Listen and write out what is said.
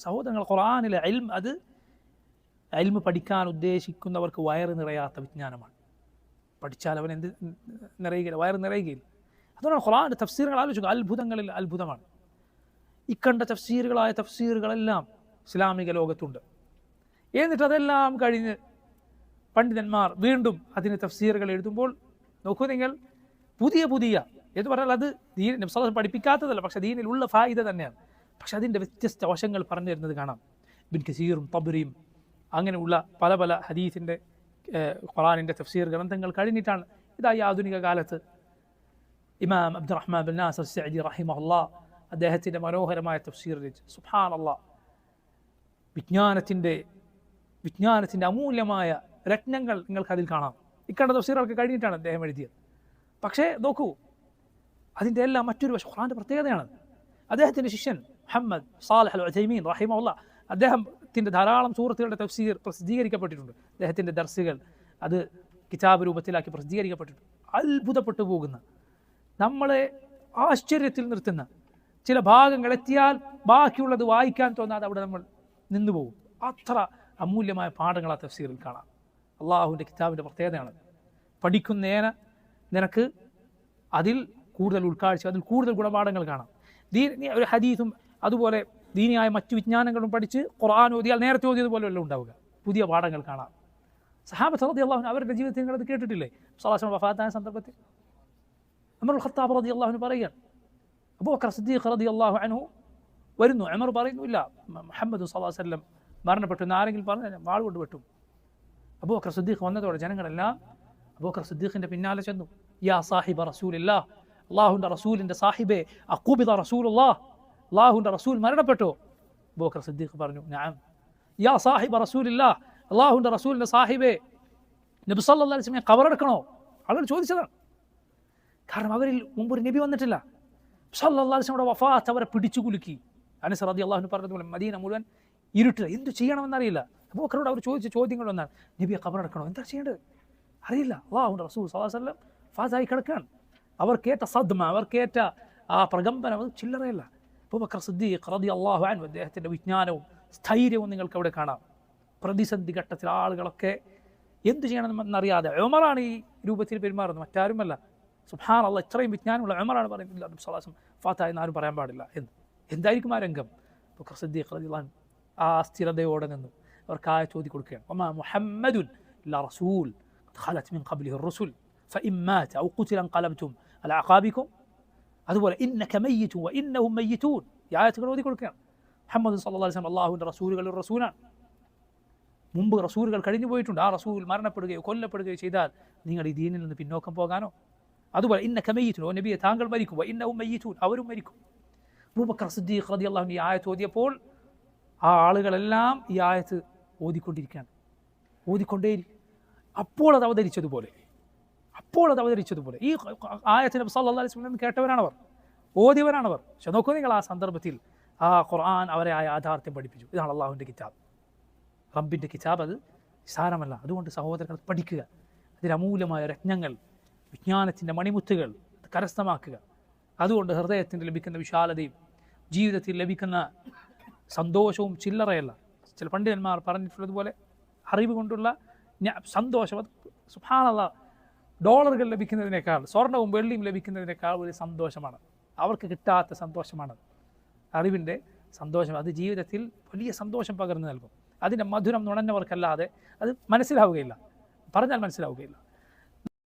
സഹോദരങ്ങൾ ഖുർആാനിലെ അൽം അത് അൽമ് പഠിക്കാൻ ഉദ്ദേശിക്കുന്നവർക്ക് വയറ് നിറയാത്ത വിജ്ഞാനമാണ്. പഠിച്ചാൽ അവൻ എന്ത് നിറയുകയില്ല വയറ് നിറയുകയില്ല. അതുകൊണ്ടാണ് ഖുർആാന്റെ തഫ്സീറുകൾ ആലോചിക്കുക അത്ഭുതങ്ങളിൽ അത്ഭുതമാണ്. ഇക്കണ്ട തഫ്സീറുകളായ തഫ്സീറുകളെല്ലാം ഇസ്ലാമിക ലോകത്തുണ്ട്. എന്നിട്ട് അതെല്ലാം കഴിഞ്ഞ് പണ്ഡിതന്മാർ വീണ്ടും അതിന് തഫ്സീറുകൾ എഴുതുമ്പോൾ നോക്കൂ നിങ്ങൾ പുതിയ പുതിയ എന്ന് പറഞ്ഞാൽ അത് ദീൻ നബ്സലാം പഠിപ്പിക്കാത്തതല്ല പക്ഷേ ദീനിലുള്ള ഫായിദ തന്നെയാണ്. പക്ഷെ അതിന്റെ വ്യത്യസ്ത വശങ്ങൾ പറഞ്ഞു തരുന്നത് കാണാം. ബിൻ കസീറും തബുരിയും അങ്ങനെയുള്ള പല പല ഹദീസിന്റെ ഖുറാനിന്റെ തഫ്സീർ ഗ്രന്ഥങ്ങൾ കഴിഞ്ഞിട്ടാണ് ഇതാ ഈ ആധുനിക കാലത്ത് ഇമാം അബ്ദുറഹ്മാൻ ബിൻ നാസർ സഅദി റഹിമഹുല്ലാ അദ്ദേഹത്തിന്റെ മനോഹരമായ തഫ്സീർ രചിച്ചു. സുഹാൻ അള്ളാ വിജ്ഞാനത്തിന്റെ വിജ്ഞാനത്തിന്റെ അമൂല്യമായ രത്നങ്ങൾ നിങ്ങൾക്ക് അതിൽ കാണാം. ഇക്കണ്ട തഫ്സീറുകൾക്ക് കഴിഞ്ഞിട്ടാണ് അദ്ദേഹം എഴുതിയത്. പക്ഷേ നോക്കൂ അതിന്റെ എല്ലാം മറ്റൊരു വശം ഖുറാന്റെ പ്രത്യേകതയാണ്. അദ്ദേഹത്തിന്റെ ശിഷ്യൻ മുഹമ്മദ് സാലഹ് അൽ ഉജൈമീൻ റഹിമുള്ള അദ്ദേഹത്തിന്റെ ധാരാളം സൂറത്തുകളുടെ തഫ്സീർ പ്രസിദ്ധീകരിക്കപ്പെട്ടിട്ടുണ്ട്. അദ്ദേഹത്തിന്റെ ദർസുകൾ അത് കിതാബ് രൂപത്തിലാക്കി പ്രസിദ്ധീകരിക്കപ്പെട്ടിട്ടുണ്ട്. അത്ഭുതപ്പെട്ടു പോകുന്ന നമ്മളെ ആശ്ചര്യത്തിൽ നിർത്തുന്ന ചില ഭാഗങ്ങൾ എത്തിയാൽ ബാക്കിയുള്ളത് വായിക്കാൻ തോന്നാതെ അവിടെ നമ്മൾ നിന്നു പോകും. അത്ര അമൂല്യമായ പാഠങ്ങൾ ആ തഫ്സീറിൽ കാണാം. അള്ളാഹുവിന്റെ കിതാബിന്റെ പ്രത്യേകതയാണ്. പഠിക്കുന്നേന നിനക്ക് അതിൽ കൂടുതൽ ഉൾക്കാഴ്ച അതിൽ കൂടുതൽ ഗുണപാഠങ്ങൾ കാണാം. ദീ ഒരു ഹദീസും അതുപോലെ ദീനിയായ മറ്റു വിജ്ഞാനങ്ങളും പഠിച്ച് ഖുർആൻ ഓതിയാൽ നേരത്തെ ഓതിയതുപോലെയല്ല ഉണ്ടാവുക. പുതിയ പാഠങ്ങൾ കാണാം. സഹാബത്ത് റതി അള്ളാഹുൻ അവരുടെ ജീവിതത്തിൽ നിങ്ങളത് കേട്ടിട്ടില്ലേ? സലാസ്ലം വഫാത്തായ സന്ദർഭത്തിൽ. അമർ ഖത്താബ് റതി അള്ളാഹുൻ പറയുകയാണ്. അബൂബക്കർ സിദ്ദീഖ് റതി അള്ളാഹു അനു വരുന്നു. അമർ പറയുന്നു ഇല്ല മുഹമ്മദ് സല്ലാഹു വല്ലം മരണപ്പെട്ടു എന്ന് ആരെങ്കിലും പറഞ്ഞു വാൾ കൊണ്ട് വെട്ടും. അബൂബക്കർ സിദ്ദീഖ് വന്നതോടെ ജനങ്ങളെല്ലാം അബൂബക്കർ സിദ്ദീഖിന്റെ പിന്നാലെ ചെന്നു. യാ സാഹിബ റസൂലില്ലാ അള്ളാഹുന്റെ റസൂലിന്റെ സാഹിബെ. അക്കൂബിത റസൂലുല്ലാ അള്ളാഹുന്റെ റസൂൽ മരണപ്പെട്ടോ. ബോക്കർ സിദ്ദീഖ് പറഞ്ഞു ഞാൻ യാ സാഹിബ് സാഹിബ ഇല്ല അള്ളാഹുന്റെ റസൂലിന്റെ സാഹിബെ നബി സല്ലാ അലിസ്മയെ കവറെടുക്കണോ ആളുകൾ ചോദിച്ചതാണ്. കാരണം അവരിൽ മുമ്പ് ഒരു നബി വന്നിട്ടില്ല. സല്ലാ അലിസ്മയുടെ വഫാത്ത് അവരെ പിടിച്ചു കുലുക്കി. അനസ് റതി അള്ളാഹുന് പറഞ്ഞതുപോലെ മദീന മുഴുവൻ ഇരുട്ടില്ല എന്ത് ചെയ്യണമെന്നറിയില്ല ബോക്കറോട് അവർ ചോദിച്ച ചോദ്യങ്ങൾ ചോദ്യങ്ങളൊന്നാണ് നബിയെ കബറടക്കണോ എന്താ ചെയ്യേണ്ടത്? അറിയില്ല. അള്ളാഹുന്റെ റസൂൽ സല്ലാസ്ലം ഫാസായി കിടക്കുകയാണ് അവർക്കേറ്റ സദ്മ അവർക്കേറ്റ ആ പ്രകമ്പനം അത് ചില്ലറയല്ല. അബൂബക്കർ സിദ്ദീഖ് റതി അള്ളാഹു അൻ അദ്ദേഹത്തിൻ്റെ വിജ്ഞാനവും സ്ഥൈര്യവും നിങ്ങൾക്ക് അവിടെ കാണാം പ്രതിസന്ധി ഘട്ടത്തിൽ ആളുകളൊക്കെ എന്ത് ചെയ്യണമെന്നറിയാതെ ഉമറാണ് ഈ രൂപത്തിൽ പെരുമാറുന്നത് മറ്റാരുമല്ല സുഹാൻ അള്ള ഇത്രയും വിജ്ഞാനമുള്ള ഉമറാണ് പറയുന്നില്ല നബി സലാസം ഫാത്തായി ആരും പറയാൻ പാടില്ല എന്ന് എന്തായിരിക്കും ആ രംഗം ബുക്കർ സിദ്ദീഖ് റതി അള്ളഹാൻ ആ സ്ഥിരതയോടെ നിന്നു അവർക്ക് ആ ചോദി കൊടുക്കുകയാണ് ഒമാ മുഹമ്മദുൻ ഇല്ല റസൂൽ خلت من قبله الرسل فإن مات أو قتل انقلبتم على أعقابكم അതുപോലെ ഇന്നക മയ്യിറ്റു വ ഇന്നഹും മയ്യിറ്റൂൻ ഈ ആയത്തുകൾ ഓതി കൊടുക്കുകയാണ് മുഹമ്മദ് സല്ലല്ലാഹു അലൈഹി വസല്ലം അള്ളാഹുവിന്റെ റസൂലുകളിൽ റസൂലാണ്. മുമ്പ് റസൂലുകൾ കഴിഞ്ഞു പോയിട്ടുണ്ട്. ആ റസൂൽ മരണപ്പെടുകയോ കൊല്ലപ്പെടുകയോ ചെയ്താൽ നിങ്ങൾ ഈ ദീനിൽ നിന്ന് പിന്നോക്കം പോകാനോ? അതുപോലെ ഇന്ന മയ്യിറ്റൂൻ ഓ നബിയെ താങ്കൾ മരിക്കും. വ ഇന്നഹും മയ്യിറ്റൂൻ അവരും മരിക്കും. അബൂബക്കർ സിദ്ദീഖ് റളിയല്ലാഹു അള്ളാഹു ഈ ആയത്ത് ഓതിയപ്പോൾ ആ ആളുകളെല്ലാം ഈ ആയത്ത് ഓതിക്കൊണ്ടിരിക്കുകയാണ്. ഓതിക്കൊണ്ടേയിരിക്കും. അപ്പോൾ അത് അവതരിച്ചതുപോലെ. അപ്പോൾ അത് അവതരിച്ചതുപോലെ. ഈ ആയത്തിന് അലൈഹി സ്വലം കേട്ടവരാണവർ. ഓതിയവരാണവർ. പക്ഷെ നോക്കൂ നിങ്ങൾ ആ സന്ദർഭത്തിൽ ആ ഖുർആൻ അവരെ ആ യാഥാർത്ഥ്യം പഠിപ്പിച്ചു. ഇതാണ് അള്ളാഹുവിന്റെ കിതാബ്. റബ്ബിന്റെ കിതാബ് അത് സാരമല്ല. അതുകൊണ്ട് സഹോദരങ്ങൾ പഠിക്കുക. അതിൽ അമൂല്യമായ രത്നങ്ങൾ വിജ്ഞാനത്തിന്റെ മണിമുത്തുകൾ കരസ്ഥമാക്കുക. അതുകൊണ്ട് ഹൃദയത്തിന് ലഭിക്കുന്ന വിശാലതയും ജീവിതത്തിൽ ലഭിക്കുന്ന സന്തോഷവും ചില്ലറയല്ല. ചില പണ്ഡിതന്മാർ പറഞ്ഞിട്ടുള്ളതുപോലെ അറിവ് കൊണ്ടുള്ള സന്തോഷം. അത് സുഭാനുള്ള ഡോളറുകൾ ലഭിക്കുന്നതിനേക്കാൾ സ്വർണവും വെള്ളിയും ലഭിക്കുന്നതിനേക്കാൾ ഒരു സന്തോഷമാണ്. അവർക്ക് കിട്ടാത്ത സന്തോഷമാണ്. അറിവിന്റെ സന്തോഷം അത് ജീവിതത്തിൽ വലിയ സന്തോഷം പകർന്നു നൽകും. അതിന്റെ മധുരം നുണഞ്ഞവർക്കല്ലാതെ അത് മനസ്സിലാവുകയില്ല. പറഞ്ഞാൽ മനസ്സിലാവുകയില്ല.